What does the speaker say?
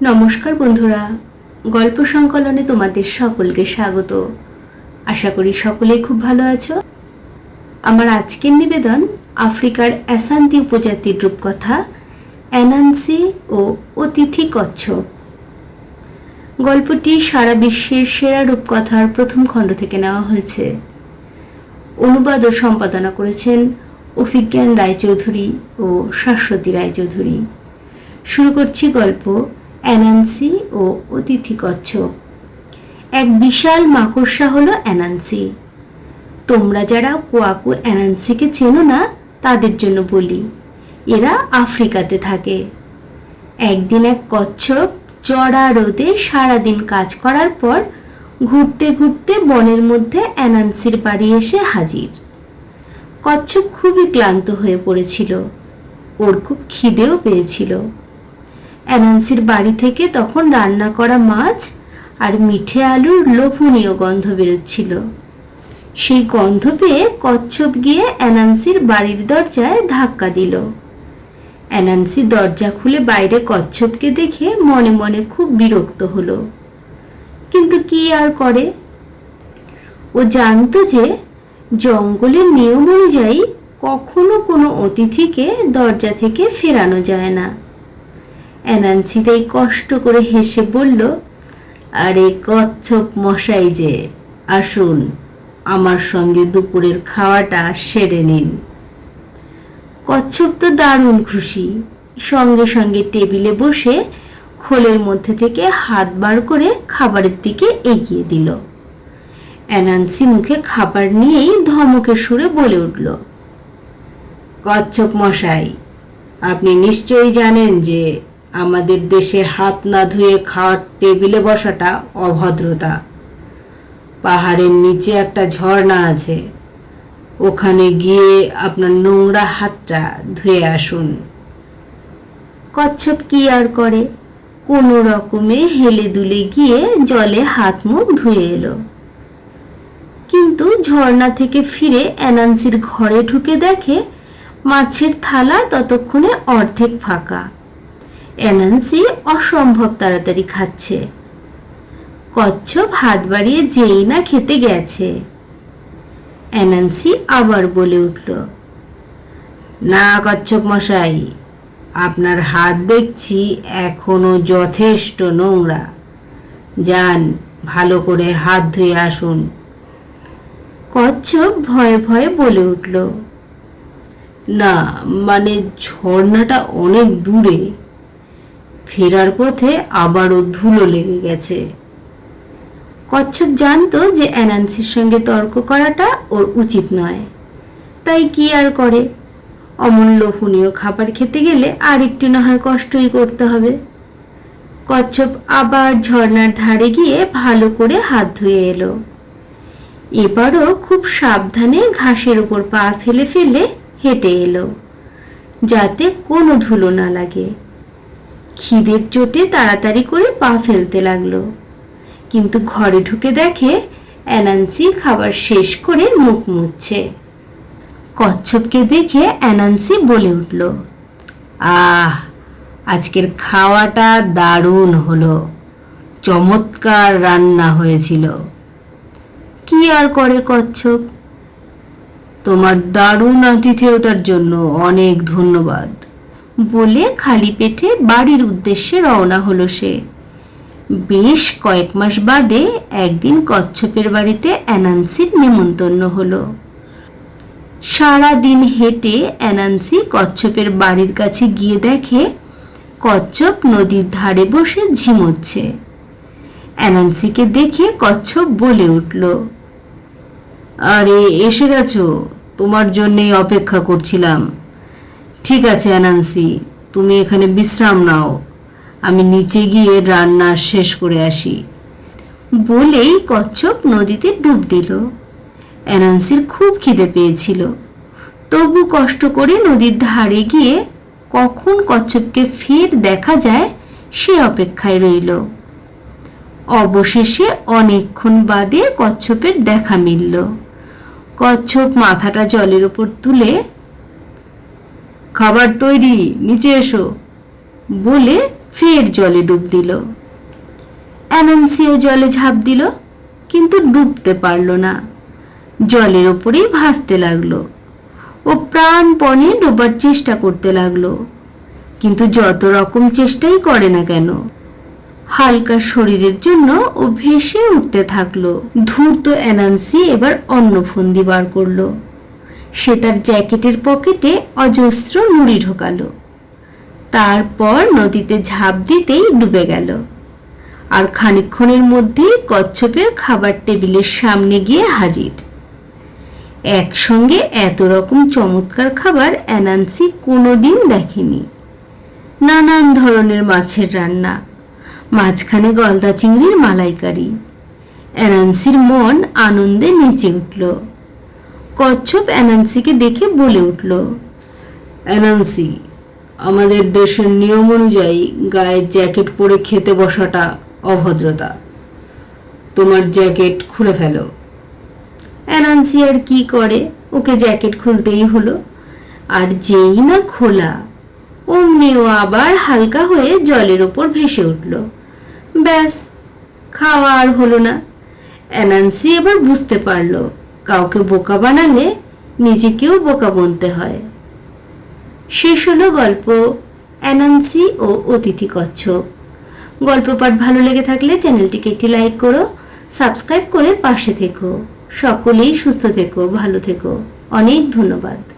নমস্কার বন্ধুরা, গল্প সংকলনে তোমাদের সকলকে স্বাগত। আশা করি সকলেই খুব ভালো আছো। আমার আজকের নিবেদন আফ্রিকার অ্যাসান্তি উপজাতির রূপকথা, অ্যানান্সি ও অতিথি কচ্ছপ। গল্পটি সারা বিশ্বের সেরা রূপকথার প্রথম খণ্ড থেকে নেওয়া হয়েছে। অনুবাদ ও সম্পাদনা করেছেন অভিজ্ঞান রায়চৌধুরী ও শাশ্বতী রায়চৌধুরী। শুরু করছি গল্প অ্যানান্সি ও অতিথি কচ্ছপ এক বিশাল মাকড়সা হলো অ্যানান্সি। তোমরা যারা কোয়াকু অ্যানান্সিকে চেনো না, তাদের জন্য বলি, এরা আফ্রিকাতে থাকে। একদিন এক কচ্ছপ চড়া রোদে সারাদিন কাজ করার পর ঘুরতে ঘুরতে বনের মধ্যে অ্যানান্সির বাড়ি এসে হাজির। কচ্ছপ খুবই ক্লান্ত হয়ে পড়েছিল। ওর খুব খিদেও পেয়েছিল। অ্যানান্সির বাড়ি থেকে তখন রান্না করা মাছ আর মিঠে আলুর লোভনীয় গন্ধ বেরোচ্ছিল। সেই গন্ধ পেয়ে কচ্ছপ গিয়ে অ্যানান্সির বাড়ির দরজায় ধাক্কা দিল। অ্যানান্সি দরজা খুলে বাইরে কচ্ছপকে দেখে মনে মনে খুব বিরক্ত হলো। কিন্তু কি আর করে? ও জানতো যে জঙ্গলের নিয়ম অনুযায়ী কখনো কোনো অতিথিকে দরজা থেকে ফেরানো যায় না। অ্যানান্সি তাই কষ্ট করে হেসে বলল, আরে কচ্ছপ মশাই যে, আসুন, আমার সঙ্গে দুপুরের খাওয়াটা সেরে নিন। কচ্ছপ তো দারুণ খুশি। সঙ্গে সঙ্গে টেবিলে বসে খোলের মধ্যে থেকে হাত বার করে খাবারের দিকে এগিয়ে দিল। অ্যানান্সি মুখে খাবার নিয়েই ধমকে সুরে বলে উঠল, কচ্ছপ মশাই, আপনি নিশ্চয়ই জানেন যে আমাদের দেশে হাত না ধুয়ে খাওয়ার টেবিলে বসাটা অভদ্রতা। পাহাড়ের নিচে একটা ঝর্ণা আছে। ওখানে গিয়ে আপনার নোংরা হাতটা ধুয়ে আসুন। কচ্ছপ কি আর করে? কোনো রকমে হেলে দুলে গিয়ে জলে হাত মুখ ধুয়ে এলো। কিন্তু ঝর্ণা থেকে ফিরে অ্যানান্সির ঘরে ঢুকে দেখে মাছের থালা ততক্ষণে অর্ধেক ফাঁকা। অ্যানান্সি অসম্ভব তাড়াতাড়ি খাচ্ছে। কচ্ছপ হাত বাড়িয়ে যেই না খেতে গেছে। অ্যানান্সি আবার বলে উঠল, না কচ্ছপ মশাই, আপনার হাত দেখছি এখনও যথেষ্ট নোংরা। যান, ভালো করে হাত ধুয়ে আসুন। কচ্ছপ ভয়ে ভয়ে বলে উঠল, না মানে ঝর্ণাটা অনেক দূরে। ফেরার পথে আবারও ধুলো লেগে গেছে। কচ্ছপ জানতো যে অ্যানান্সির সঙ্গে তর্ক করাটা ওর উচিত নয়। তাই কি আর করে? অমূল্য লোভনীয় খাবার খেতে গেলে আর একটু না হয় কষ্টই করতে হবে। কচ্ছপ আবার ঝর্নার ধারে গিয়ে ভালো করে হাত ধুয়ে এলো। এবারও খুব সাবধানে ঘাসের ওপর পা ফেলে ফেলে হেঁটে এলো, যাতে কোনো ধুলো না লাগে। খিদের চোটে তাড়াতাড়ি করে পা ফেলতে লাগল। কিন্তু ঘরে ঢুকে দেখে অ্যানান্সি খাবার শেষ করে মুখ মুছছে। কচ্ছপকে দেখে অ্যানান্সি বলে উঠল, আহ, আজকের খাওয়াটা দারুণ হলো। চমৎকার রান্না হয়েছিল। কি আর করে কচ্ছপ? তোমার দারুণ আতিথেয়তার জন্য অনেক ধন্যবাদ। বলে খালি পেটে বাড়ির উদ্দেশ্যে রওনা হলো সে। বেশ কয়েক মাস বাদে একদিন কচ্ছপের বাড়িতে অ্যানান্সির নেমন্তন্ন হলো। সারা দিন হেঁটে অ্যানান্সি কচ্ছপের বাড়ির কাছে গিয়ে দেখে কচ্ছপ নদীর ধারে বসে ঝিমোচ্ছে। অ্যানান্সিকে দেখে কচ্ছপ বলে উঠল, আরে, এসে গেছো। তোমার জন্যেই অপেক্ষা করছিলাম। ঠিক আছে, অ্যানান্সি, তুমি এখানে বিশ্রাম নাও। আমি নিচে গিয়ে রান্না শেষ করে আসি। বলেই কচ্ছপ নদীতে ডুব দিল। অ্যানান্সির খুব খিদে পেয়েছিল। তবু কষ্ট করে নদীর ধারে গিয়ে কখন কচ্ছপকে ফের দেখা যায়, সে অপেক্ষায় রইল। অবশেষে অনেকক্ষণ বাদে কচ্ছপের দেখা মিলল। কচ্ছপ মাথাটা জলের ওপর তুলে খাবার তৈরি, নিচে এসো। বলে ফের জলে ডুব দিল। অ্যানান্সিও জলে ঝাঁপ দিল, কিন্তু ডুবতে পারল না। জলের ওপরেই ভাসতে লাগল ও প্রাণপণে ডোবার চেষ্টা করতে লাগল। কিন্তু যত রকম চেষ্টাই করে না কেন, হালকা শরীরের জন্য ও ভেসে উঠতে থাকল। ধূর্ত অ্যানান্সি এবার অন্য ফন্দি বার করল। সে তার জ্যাকেটের পকেটে অজস্র মুড়ি ঢোকালো। তারপর নদীতে ঝাঁপ দিতেই ডুবে গেল। আর খানিকক্ষণের মধ্যেই কচ্ছপের খাবার টেবিলের সামনে গিয়ে হাজির। একসঙ্গে এত রকম চমৎকার খাবার অ্যানান্সি কোনোদিন দেখেনি। নানান ধরনের মাছের রান্না, মাঝখানে গলদা চিংড়ির মালাইকারি। অ্যানান্সির মন আনন্দে নেচে উঠল। কচ্ছপ অ্যানান্সিকে দেখে বলে উঠল অ্যানান্সি আমাদের দেশের নিয়ম অনুযায়ী গায়ে জ্যাকেট পরে খেতে বসাটা অভদ্রতা। তোমার জ্যাকেট খুলে ফেলো। অ্যানান্সি আর কি করে? ওকে জ্যাকেট খুলতেই হলো। আর যেই না খোলা অমনি ও আবার হালকা হয়ে জলের ওপর ভেসে উঠল। ব্যাস খাওয়া আর হলো না। অ্যানান্সি এবার বুঝতে পারল কাউকে বোকা বানালে নিজেকেও বোকা বনতে হয়। শেষ হলো গল্প অ্যানান্সি ও অতিথি কচ্ছপ। গল্প পাঠ ভালো লেগে থাকলে চ্যানেলটিকে একটি লাইক করো, সাবস্ক্রাইব করে পাশে থেকো। সকলেই সুস্থ থেকো, ভালো থেকো। অনেক ধন্যবাদ।